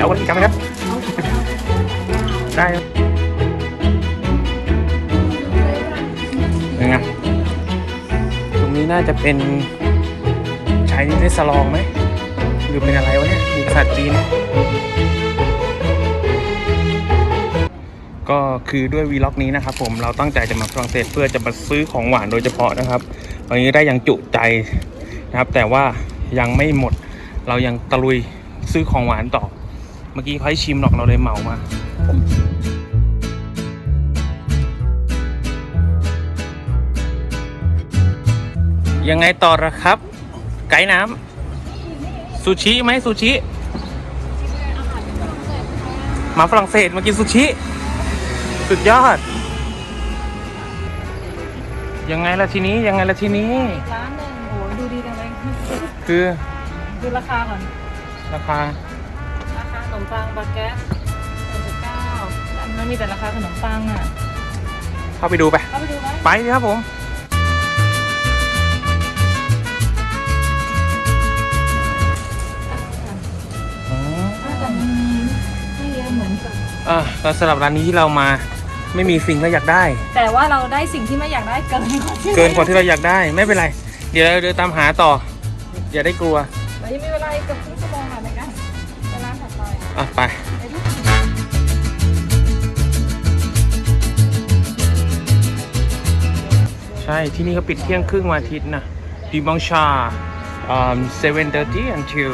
ดี๋ยวเอากันอีกครั้งนะครับ ได้ยังไงตรงนี้น่าจะเป็นชายนิเทศลองไหม หรือเป็นอะไรวะเนี่ยมีภาษาจีน ก็คือด้วยวีล็อกนี้นะครับผมเราตั้งใจจะมาฝรั่งเศสเพื่อจะมาซื้อของหวานโดยเฉพาะนะครับวันนี้ได้อย่างจุใจนะครับ แต่ว่ายังไม่หมดเรายังตะลุยซื้อของหวานต่อ เมื่อกี้เขาให้ชิมหรอกเราเลยเหมามายังไงต่อละครับ ไกด์น้ำซูชิไหมซูชิ มาฝรั่งเศสมากินซูชิ สุดยอด ยังไงล่ะทีนี้ยังไงล่ะทีนี้อีกร้านหนึ่งโอ้ยดูดีจังเลยคือ ดูราคาก่อน ราคาราคาขน มปังบาเกตหนึ่งจุดเก้ามันมีแต่ราคาขนมปังอะเข้าไปดูไป เข้าไปดูไหมไปสิครับผมอ๋อแต่มันมีไม่เยอะเหมือนกับอะแล้วสำหรับร้านนี้ที่เรามาไม่มีสิ่งที่เราอยากได้ แต่ว่าเราได้สิ่งที่ไม่อยากได้เกินกว่าที่เกินกว่าที่เราอยากได้ไม่เป็นไร เดี๋ยวเราเดินตามหาต่อ อย่าได้กลัว อะไปใช่ที่นี่เขาปิดเที่ยงครึ่งวันอาทิตย์นะดีมองชา7:30 until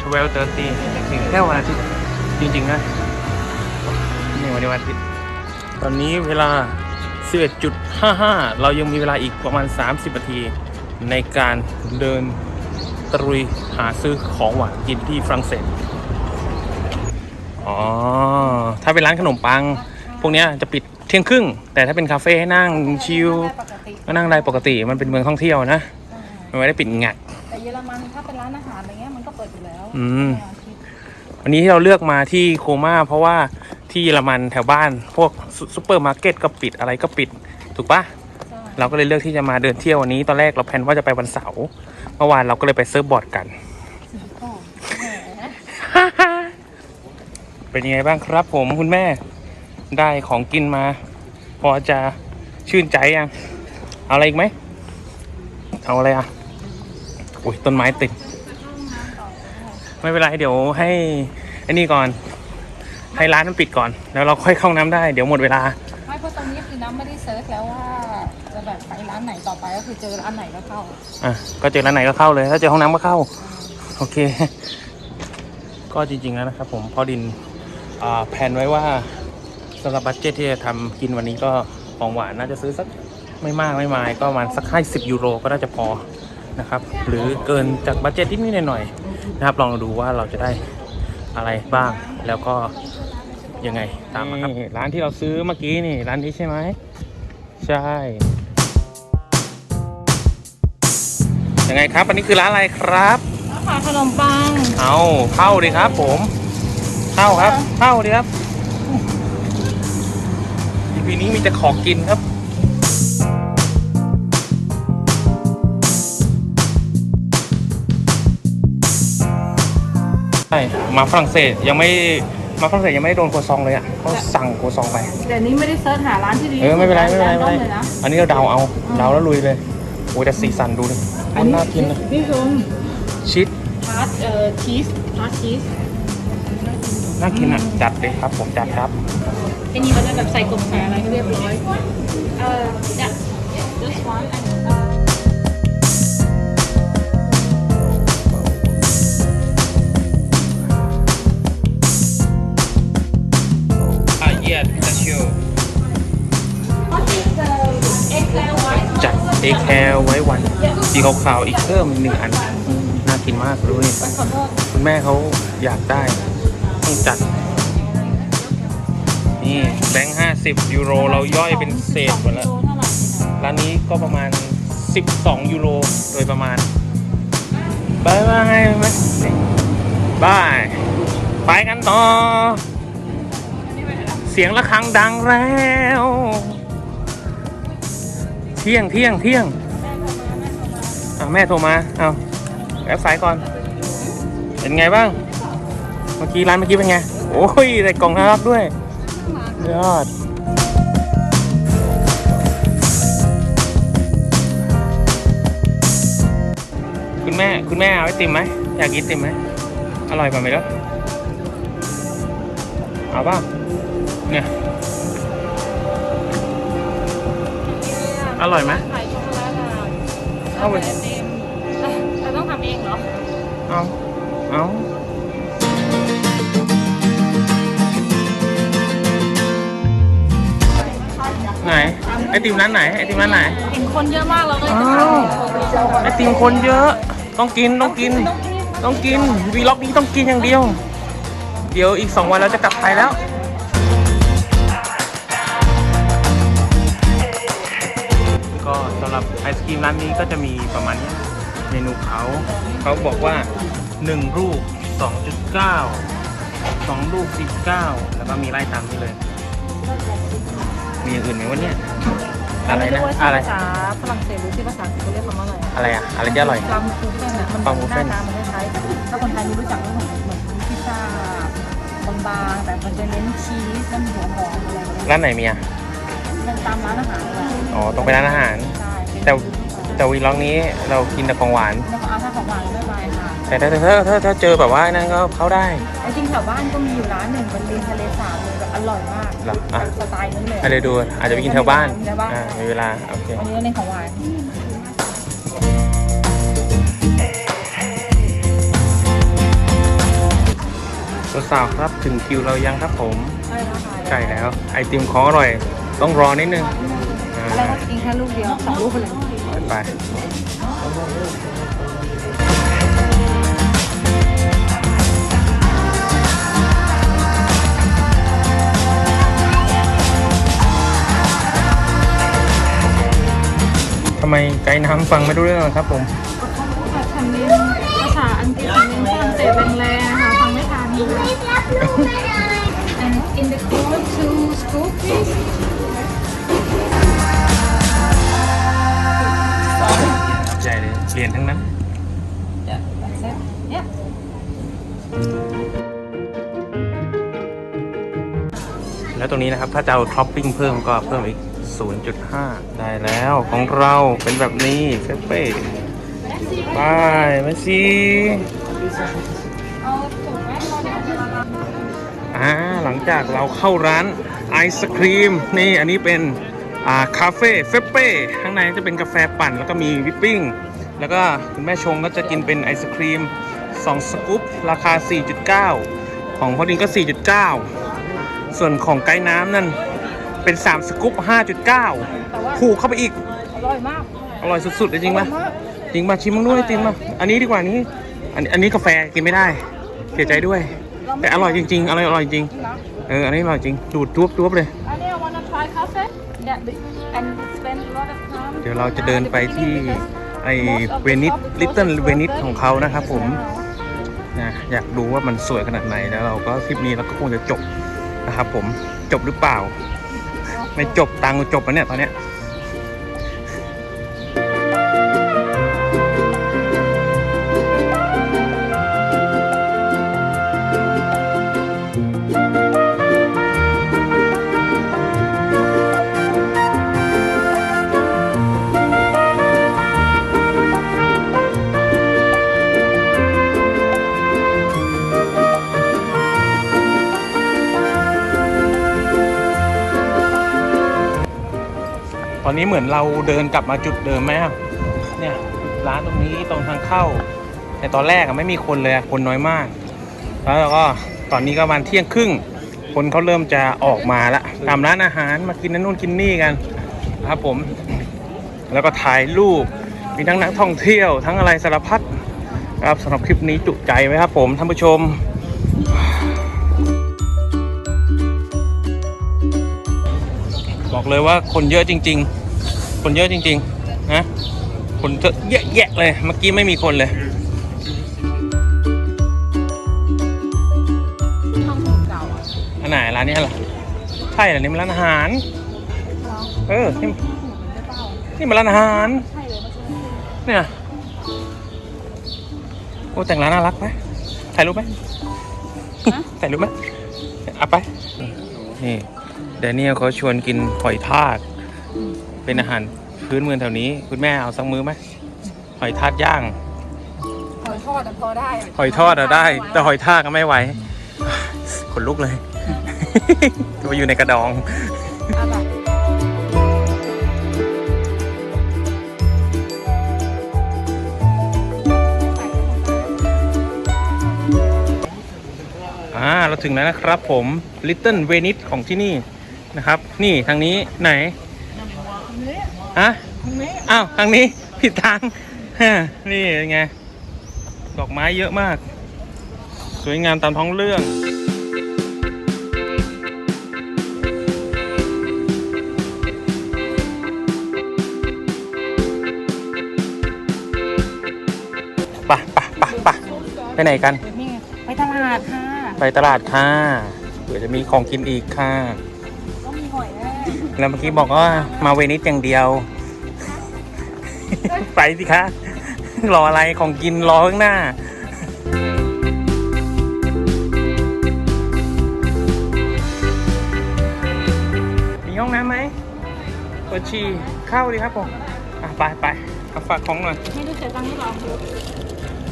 12:30ถึงแค่วันอาทิตย์จริงๆนะนี่วันนี้วันอาทิตย์ตอนนี้เวลา 11.55 เรายังมีเวลาอีกประมาณ 30นาทีในการเดินตรุยหาซื้อของหวานกินที่ฝรั่งเศส อ๋อ ถ้าเป็นร้านขนมปัง พวกเนี้ยจะปิดเที่ยงครึ่ง แต่ถ้าเป็นคาเฟ่ให้นั่งชิลได้ปกติก็นั่งได้ปกติมันเป็นเมืองท่องเที่ยวนะมันไม่ได้ปิดงัก แต่เยอรมันถ้าเป็นร้านอาหารอะไรเงี้ยมันก็เปิดอยู่แล้วอืม วันอาทิตย์วันนี้ที่เราเลือกมาที่โคม่าเพราะว่าที่เยอรมันแถวบ้าน พวกซุซุปเปอร์มาร์เก็ตก็ปิดอะไรก็ปิด ถูกปะใช่เราก็เลยเลือกที่จะมาเดินเที่ยววันนี้ตอนแรกเราแพลนว่าจะไปวันเสาร์เมื่อวานเราก็เลยไปเซิร์ฟบอร์ดกัน สีทองแหม เป็นยังไงบ้างครับ ผมคุณแม่ได้ของกินมา พอจะชื่นใจยังเอาอะไรอีกไหมเอาอะไรอะอุ้ยต้นไม้ติด ไม่เป็นไรเดี๋ยวให้ไอ้นี่ก่อน ให้ร้านมันปิดก่อน แล้วเราค่อยเข้าน้ำได้เดี๋ยวหมดเวลาไม่เพราะตอนนี้คือน้ำไม่ได้เซิร์ชแล้วว่าจะแบบไปร้านไหนต่อไปก็คือเจอร้านไหนก็เข้าอะก็เจอร้านไหนก็เข้าเลย ถ้าเจอห้องน้ำก็เข้า โอเค ก็จริงๆแล้วนะครับผมพอดินอ่า แผนไว้ว่าสำหรับบัตเจ็ตที่จะทำกินวันนี้ก็ของหวานน่าจะซื้อสักไม่มากไม่มายก็ประมาณสักให้สิบยูโรก็น่าจะพอนะครับ หรือเกินจากบัตเจ็ตที่นิดหน่อยๆนะครับ ลองดูว่าเราจะได้อะไรบ้างแล้วก็ยังไงตามมาครับร้านที่เราซื้อเมื่อกี้นี่ร้านนี้ใช่ไหมใช่ยังไงครับ อันนี้คือร้านอะไรครับแล้วขายขนมปัง เอาเข้าดีครับผม เข้าครับเข้าดีครับ EP นี้มีแต่ของกินครับใช่มาฝรั่งเศสยังไม่มาฝรั่งเศสยังไม่ได้โดนโคซองเลยอะเขาสั่งโคซองไปแต่นี้ไม่ได้เซิร์ชหาร้านที่ดีเออไม่เป็นไรไม่เป็นไรไม่ต้เป็นมไรเลยนะอันนี้เราเดาเอาเดาแล้วลุยเลยโอ้ยแต่สีสันดูดิมันน่ากินนะพี่ชมชีสทาร์ตเอ่อชีสทาร์ตชีส น่ากินอะจัดเลยครับผมจัดครับไอ้นี่เขาจะแบบใส่กลมใส่อะไรให้เรียบร้อยเออเนี่ย just one and เอ่ออะเยี่ยพิซชิโอ what is the egg white จัดเอแคร์ไว้วันสีขาวๆอีกเพิ่มหนึ่งอัน น่ากินมากเลยขอโทษคุณแม่เขาอยากได้ ต้องจัด นี่แบงค์ห้าสิบยูโรเราย่อยเป็นเศษหมดแล้วโลเท่าไหร่เนี่ยร้านนี้ก็ประมาณ 12 ยูโรโดยประมาณบายบายไหมบายไปกันต่อ เสียงะระฆังดังแล้ว เที่ยงเที่ยงเที่ยงอะแม่โทรมา เอาแอปสายก่อน เป็นไงบ้าง เมื่อกี้ร้านเมื่อกี้เป็นไง โอ้ยใส่กล่องน่ารักด้วย ยอดคุณแม่คุณแม่เอาไอติมไหมอยากกินไอติมไหมอร่อยป่ะไหมล่ะเอาป่ะเนี่ยอร่อยไหมขายช็อกโกแลตอะเอาไปไอติมเราต้องทำเองเหรอ เอาเอา ไอติมร้านไหนไอติมร้านไหนเห็นคนเยอะมากเราก็เลยอ้าจะวไอติมคนเยอะ ต้องกินต้องกิน ต้องกินวีล็อกนี้ต้องกินอย่างเดียว เดี๋ยวอีกสองวันเราจะกลับไทยแล้วก็สำหรับไอศกรีมร้านนี้ก็จะมีประมาณนี้เมนูเขาเขาบอกว่า 1 ลูก 2.9 2 ลูก 19 แล้วก็มีไล่ตามนี้เลย มีอย่างอื่นไหมวะเนี่ยอะไรนะอะไรภาษาฝรั่งเศสหรือที่ภาษาอังกฤษเขาเรียกคำว่าอะไรอะไรอะอะไรจะอร่อยปลาหมูฟูเฟ่นอะมันปลาหมูหเฟ่น้านตามันคล้ายๆถ้าคนไทยไม่รู้จักก็เหมือนเหมือนพิซซ่าบางๆแต่มันจะเน้นชีสน้ำหัวหอมอะไรอย่างเงี้ยร้านไหนมีอะมันตามร้านอาหารเลยอ๋อต้องไปร้านอาหารใช่แต่แต่วีล็อกนี้เรากินแต่ของหวานแล้วก็เอาถ้าของหวานไม่ไปค่ะแต่ถ้าถ้าถ้าถ้าเจอแบบว่านั่นก็เข้าได้ไอ้จริงแถวบ้านก็มีอยู่ร้านหนึ่งบนริมทะเลสาบเลยแบบ อร่อยมากเหรออะสไตล์นั้นเลยอะไรดูอาจจะไปกินแถวบ้านแถวบ้านอ่ามีเวลาโอเควันนี้เราเน้นของหวานสาวๆครับถึงคิวเรายังครับผมใช่แล้วค่ะใช่แล้วไอติมของอร่อย ต้องรอนิดนึงอ่าแล้วก็กินแค่ลูกเดียวสองลูกเลยไป ไมไกด์น้ำฟังไม่รู้เรื่องครับผมแบบสำเนียงภาษาอังกฤษสำเนียงฝรั่งเศสแรงๆนะคะฟังไม่ทัน and in the call to school please ใหญ่เลยเรียนทั้งนั้น yeah that's it yeah แล้วตรงนี้นะครับ ถ้าจะเอาท็อปปิ้งเพิ่มก็เพิ่มอีก 0.5 ได้แล้วของเราเป็นแบบนี้เฟเป้ไปมาสิเอาถุงแม่รอเดี๋ยวเอามาอ่าหลังจากเราเข้าร้านไอศครีม นี่อันนี้เป็นอ่าคาเฟ่เฟเป้ข้างในจะเป็นกาแฟปั่นแล้วก็มีวิปปิ้ง แล้วก็คุณแม่ชงก็จะกินเป็นไอศครีม 2 สกู๊ปราคา 4.9 ของพอดินก็ 4.9 ส่วนของไกด์น้ำนั่น เป็น 3 สกู๊ป5.9แต่ว่าถูกเข้าไปอีก อร่อยมากอร่อยสุดๆเลยจริงอปะอยมากจริงปะชิมมั้งด้วยติมปะอันนี้ดีกว่านี้อันอันนี้กาแฟกินไม่ได้ เสียใจด้วย แต่อร่อยจริงๆอร่อยอร่อยจริงนะ เอออันนี้อร่อยจริงดูดทุบทุบเลยอันนี้ I wanna try cafe yeah and spend a lot of time เดี๋ยวเราจะเดินไปที่ไอเวนิสลิตเติ้ลเวนิสของเขานะครับผม นะอยากดูว่ามันสวยขนาดไหนแล้วเราก็คลิปนี้เราก็คงจะจบนะครับผมจบหรือเปล่า ไม่จบตังค์จบแล้วเนี่ยตอนเนี้ย อนนี้เหมือนเราเดินกลับมาจุดเดิมไหมเนี่ยร้านตรงนี้ตรงทางเข้า แต่ตอนแรกอะไม่มีคนเลยคนน้อยมาก แล้วเราก็ตอนนี้ก็ประมาณเที่ยงครึ่ง คนเขาเริ่มจะออกมาละตามร้านอาหารมากินนั่นนู่นกินนี่กันครับผม แล้วก็ถ่ายรูปมีทั้งนักท่องเที่ยวทั้งอะไรสารพัดครับสำหรับคลิปนี้จุใจไว้ครับผมท่านผู้ชม เลยว่าคนเยอะจริง ๆ คนเยอะจริง ๆ นะ คนเยอะแยะๆเลย เมื่อกี้ไม่มีคนเลยห้องเก่าอะอันไหนร้านนี้เหรอใช่เหรอนี่มันร้านอาหาร เออ นี่นี่มันร้านอาหารใช่เลยเมื่อกี้เนี่ยโอ้แต่งร้านน่ารักไหมถ่ายรูปไหมถ่ายรูปไหมเอาไปนี่ แดเนียลเขาชวนกินหอยทาก เป็นอาหารพื้นเมืองแถวนี้ คุณแม่เอาสักมื้อไหมหอยทากย่าง หอยทอดแต่พอได้หอยทอดอะได้ แต่หอยทากก็ไม่ไหวขนลุกเลย ตัวอยู่ในกระดองอะไรอ่า เราถึงแล้วนะครับผม Little Venice ของที่นี่ นะครับ นี่ทางนี้ไหนฮะอ้าวทางนี้ผิดทางฮะนี่ไงดอกไม้เยอะมาก สวยงามตามท้องเรื่องไปไปไปไปไปไหนกันนี่ไงไปตลาดค่ะ ไปตลาดค่ะเผื่อจะมีของกินอีกค่ะก็มีหอย แน่แล้วเมื่อกี้บอกว่ามาเวนิสอย่างเดียว ไปสิคะ รออะไรของกินรอข้างหน้า มีห้องน้ำไหมเปิดชีเข้าดีครับผมอะไปไปเอาฝากของหน่อย ไม่รู้เสียตังค์หรือเปล่า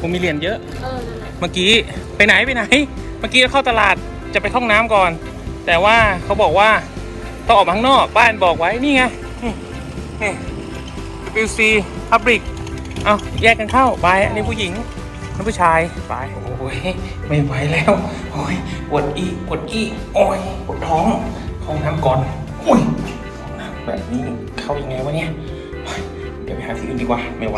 ผมมีเหรียญเยอะ เออนั่นแหละเมื่อกี้ไปไหนไปไหน เมื่อกี้เข้าตลาดจะไปเข้าห้องน้ำก่อน แต่ว่าเขาบอกว่า ต้องออกมาข้างนอก บ้านบอกไว้ นี่ไง นี่ WC Public เอาแยกกันเข้า ไปอันนี้ผู้หญิงนั่นผู้ชาย ไป โอ้ย ไม่ไหวแล้ว โอ้ย ปวดอีปวดอีโอ้ย ปวดท้อง ห้องน้ำก่อนโอ้ยห้องน้ำแบบนี้เข้ายังไงวะเนี่ยโอ้ยเดี๋ยวไปหาที่อื่นดีกว่า ไม่ไหว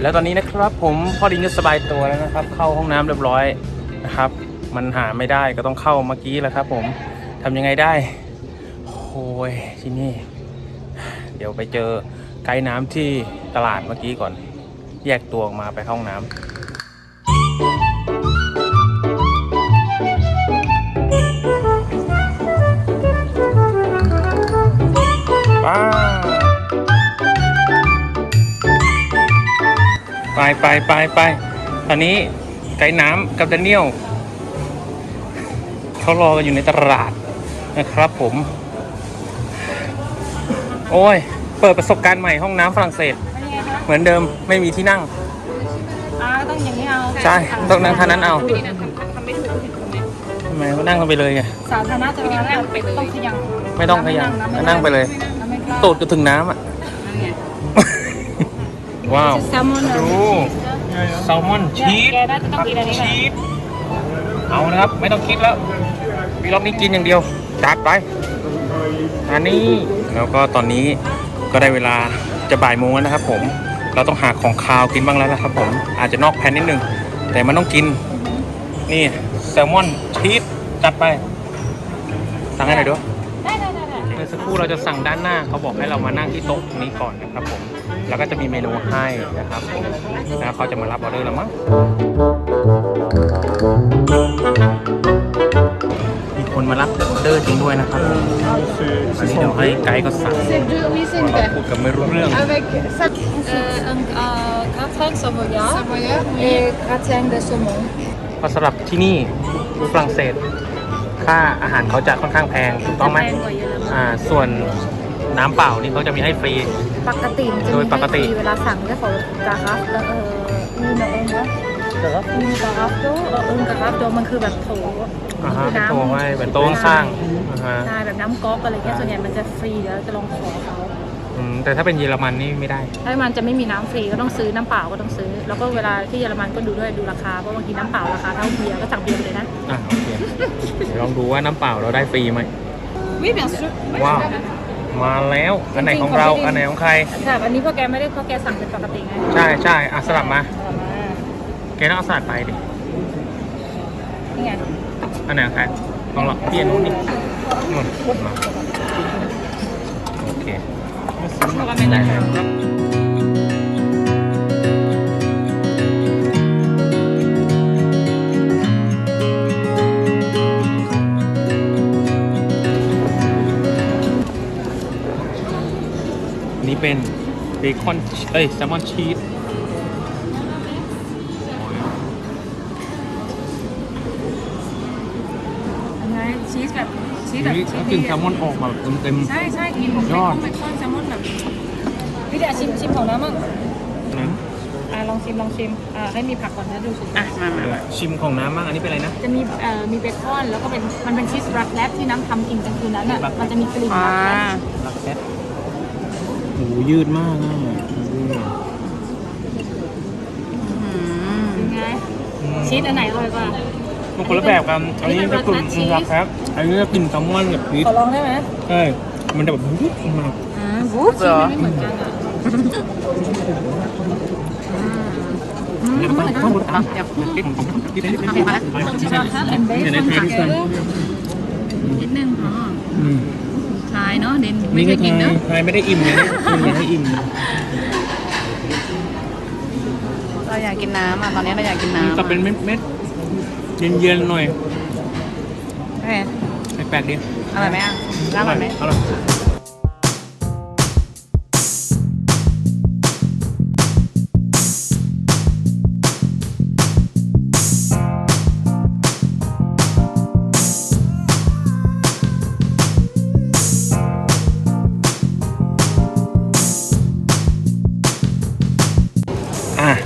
แล้วตอนนี้นะครับผมพ่อดินก็สบายตัวแล้วนะครับ เข้าห้องน้ำเรียบร้อยนะครับ มันหาไม่ได้ก็ต้องเข้าเมื่อกี้แหละครับ ผมทำยังไงได้โอ้ยที่นี่ เดี๋ยวไปเจอไกด์น้ำที่ตลาดเมื่อกี้ก่อน แยกตัวออกมาไปห้องน้ำป้าไปไปไปไปตอนนี้ไกด์น้ำกับแดเนียล เขารอกันอยู่ในตลาดนะครับผม โอ้ย เปิดประสบการณ์ใหม่ห้องน้ำฝรั่งเศสเป็นไงคะเหมือนเดิมไม่มีที่นั่ง อ่าต้องอย่างนี้เอาใช่ ต้องนั่งท่านั้นเอาไม่ดีนะทำทำไม่ถูกผิดตรงไหนทำไมก็นั่งกันไปเลยไง สาธารณะจะมาแล้วต้องขยังไม่ต้องขยันนั่งไปเลยไม่กล้าตูดก็ถึงน้ำอะ ว้าวแซลมอนดูแซลมอนชีสแกน่าจะต้องกินอันนี้แหละชีสเอานะครับ ไม่ต้องคิดแล้ว วีรอบนี้กินอย่างเดียว จัดไป อันนี้ แล้วก็ตอนนี้ก็ได้เวลาจะบ่ายโมงแล้วนะครับผม เราต้องหาของคาวกินบ้างแล้วนะครับผม อาจจะนอกแผนนิดนึง แต่มันต้องกิน นี่แซลมอนชีสจัดไป สั่งให้หน่อยด้วยได้ได้ได้ได้เมื่อสักครู่เราจะสั่งด้านหน้าเขาบอกให้เรามานั่งที่โต๊ะตรงนี้ก่อนนะครับผม แล้วก็จะมีเมนูให้นะครับผมแล้วเขาจะมารับออเดอร์แล้วมั้ง คนมารับเดอร์จริงด้วยนะครับผมอันนี้เดี๋ยวให้ไกด์ก็สั่ง เราพูดกันไม่รู้เรื่อง Avec ça, Euh, un euh, gratin savoyard savoyard et gratin de saumon. เพราะสำหรับที่นี่ฝรั่งเศส ค่าอาหารเขาจะค่อนข้างแพงถูกต้องไหมแพงกว่าเยอรมันอ่าส่วนน้ำเปล่านี่เขาจะมีให้ฟรี ปกติมันจะโดยมีปกติ ให้ฟรีเวลาสั่งจะขอการัฟแล้วเออมีนะเองนะ มีการัฟโดเออเออการัฟโดมันคือแบบโถอ่าฮะคือน้ำโทรให้เป็นโต๊ะข้างๆอ่าฮะใช่แบบน้ำก๊อกอะไรเงี้ยส่วนใหญ่มันจะฟรีเดี๋ยวจะลองขอเขาอืมแต่ถ้าเป็นเยอรมันนี่ไม่ได้ ถ้ามันจะไม่มีน้ำฟรีก็ต้องซื้อน้ำเปล่าก็ต้องซื้อ แล้วก็เวลาที่เยอรมันก็ดูด้วยดูราคาเพราะบางทีน้ำเปล่าราคาเท่าเบียร์ก็สั่งเบียร์ไปเลยนะอะโอเคเดี๋ยวลองดูว่าน้ำเปล่าเราได้ฟรีไหมวิ bien sûr ว้าวมาแล้ว อันไหนของเรา อันไหนของใครแต่อันนี้พวกแกไม่ได้เพราะแกสั่งเป็นปกติไง ใช่ใช่อะสลับมาเอามา แกต้องเอาสลัดไปดิ นี่ไงอันไหนของใครลองหลอกเปลี่ยนนู้นดินู่นมาโอเคเราก็ไม่ได้นี่เป็นเบคอน เอ้ยแซลมอนชีส แบบนี่ชีสกลิ่นดีแซลมอนออกมาเต็ม ใช่ใช่กินเบยคออดนเบคอนแซลมอนแบบพี่เดี๋ยวชิมชิมของน้ำมั่งๆนะอะลองชิมลองชิมอ่าให้มีผักก่อนจะดูสุดอะมามามาชิมของน้ำบ้างอันนี้เป็นอะไรนะ จะมีเอ่อมีเบคอนแล้วก็เป็นมันเป็นชีสรักแรปที่น้ำทำกินกลางคืนนั้นอะมันจะมีกลิ่นอ่ารักแรปรักแคทโอ้ยืดมากอะอืมเป็นไงชีสอันไหนอร่อยกว่า มันคนละแบบกัน อันนี้จะกลุ่มอันนี้เป็นรักแคทอันนี้จะกลิ่นแซลมอนกับพริกขอลองได้ไหมใช่มันจะแบบยุบมาอ่าวูบชีเหรสอมันไม่เหมือนกันอะเนี่ยต้องต้องรสอะอะเดี๋ยวพริกของผมพริกพริกพริกพริกราคาแอนเบสเนี่ยในไทยที่สุดนิดนึงพออืมทายเนาะเดนไม่นี่เคก็ยกินเนาะทายไม่ได้อิ่มนะกินยังให้อิ่มเราอยากกินน้ำอะตอนนี้เราอยากกินน้ำแต่เป็นเม็ด เม็ดๆเย็นๆหน่อย โอเคแปลกๆดีอร่อยไหมอะอร่อยไหม อร่อย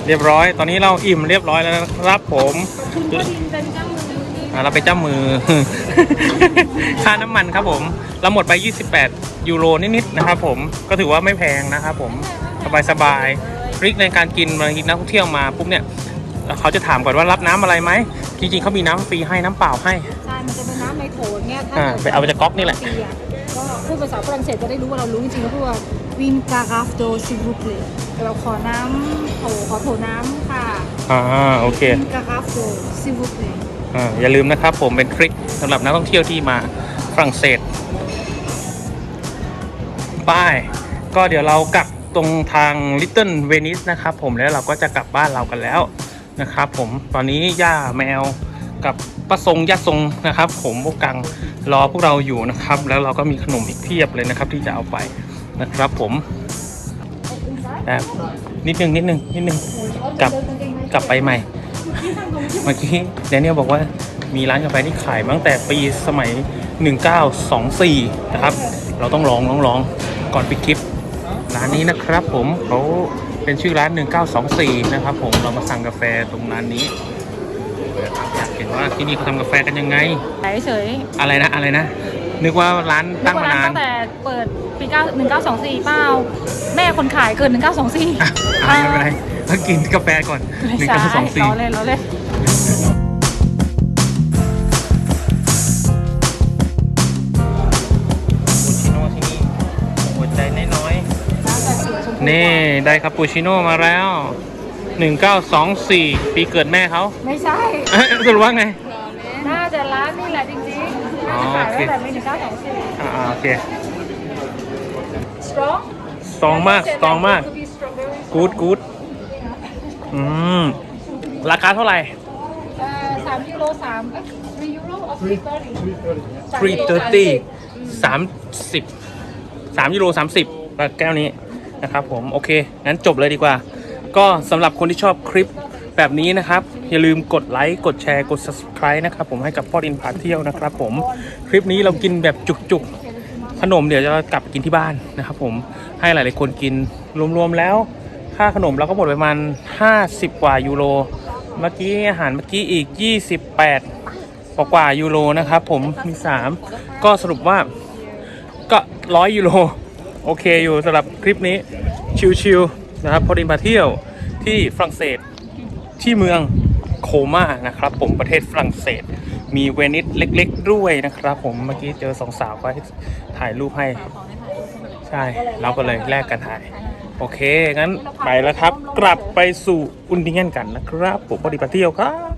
เรียบร้อย ตอนนี้เราอิ่มเรียบร้อยแล้วนะครับผมคุณก็ดินเป็นเจ้ามือนี่อะเราไปจ้ามือ ค่าน้ำมันครับผม เราหมดไป 28 ยูโรนิดๆนะครับผมก็ถือว่าไม่แพงนะครับผมสบายๆทริคในการกินบางทีนักท่องเที่ยวมาปุ๊บเนี่ยเขาจะถามก่อนว่ารับน้ำอะไรไหมจริงๆเขามีน้ำฟรีให้น้ำเปล่าให้ ใช่มันจะเป็นน้ำในโถเนี่ยถ้าอ่าไปเอามาจากก๊อกนี่แหละก็พูดภาษาฝรั่งเศสจะได้รู้ว่าเรารู้จริงๆก็พูดว่า วินการาฟโดซิบุเปลเราขอน้ำโถขอโถน้ำค่ะอ่าโอเควินการาฟโดซิบุเปลอ่าอย่าลืมนะครับผมเป็นทริคสำหรับนักท่องเที่ยวที่มาฝรั่งเศสป้ายก็เดี๋ยวเรากลับตรงทาง Little Venice นะครับผมแล้วเราก็จะกลับบ้านเรากันแล้วนะครับผมตอนนี้ย่าแมวกับป้าทรงย่าทรงนะครับ ผมพวกกังรอพวกเราอยู่นะครับ แล้วเราก็มีขนมอีกเพียบเลยนะครับ ที่จะเอาไป นะครับผมแบบนิดนึงนิดนึงนิดนึงกลับกลับไปใหม่ เมื่อกี้แดเนียลบอกว่ามีร้านกาแฟที่ขายมาตั้งแต่ปีสมัย 1924 นะครับ เราต้องลองลองลองก่อนปิดคลิป ร้านนี้นะครับผมเขาเป็นชื่อร้าน 1924 นะครับผมเรามาสั่งกาแฟตรงร้านนี้อยากเห็นว่าที่นี่เขาทำกาแฟกันยังไงเฉยอะไรนะอะไรนะนึกว่าร้านๆตั้งมานานตั้งแต่เปิดปี9 1924เปล่าแม่คนขายเกิน1924อะอะไม่เป็นไรต้องกินกาแฟก่อนไม่ใช่เรา1924เล่นเราเล่นปูชิโน่ที่นี่หัวใจน้อยๆนี่ได้คาปูชิโน่มาแล้ว 1924 ปีเกิดแม่เขาไม่ใช่เอ๊ะสรุปว่าไง น่าจะร้านนี่แหละจริงๆอ๋น่าอจะขายโอเคตั้งแต่ปี1924อ่าๆโอเค strong สตรองมากสตรองมากกู๊ดกู๊ดอืม ราคาเท่าไหร่ เอ่อสามยูโรสามเอ้ย three ยูโร or three thirty 330 30 3ยูโร30แก้วนี้นะครับผม โอเค งั้นจบเลยดีกว่า ก็สำหรับคนที่ชอบคลิปแบบนี้นะครับ อย่าลืมกดไลค์ กดแชร์ กด subscribe นะครับผมให้กับพ่อดินพาเที่ยวนะครับผม คลิปนี้เรากินแบบจุกๆ ขนมเดี๋ยวจะกลับไปกินที่บ้านนะครับผมให้หลายๆคนกินรวมๆแล้ว ค่าขนมเราก็หมดไปประมาณ 50 กว่ายูโรเมื่อกี้อาหารเมื่อกี้อีก 28กว่ากว่ายูโรนะครับผมมี 3 ก็สรุปว่าก็ร้อยยูโรโอเคอยู่สำหรับคลิปนี้ชิวๆนะครับพอดินมาเที่ยวที่ฝรั่งเศสที่เมืองโคม่านะครับผมประเทศฝรั่งเศส มีเวนิสเล็ก ๆ ด้วยนะครับ ผมเมื่อกี้เจอสองสาวก็ให้ถ่ายรูปให้ ใช่ เราก็เลยแลกกันถ่าย โอเค งั้นไปแล้วครับ กลับไปสู่อุนดิเงนกันนะครับ ผมพอดีมาเที่ยวครับ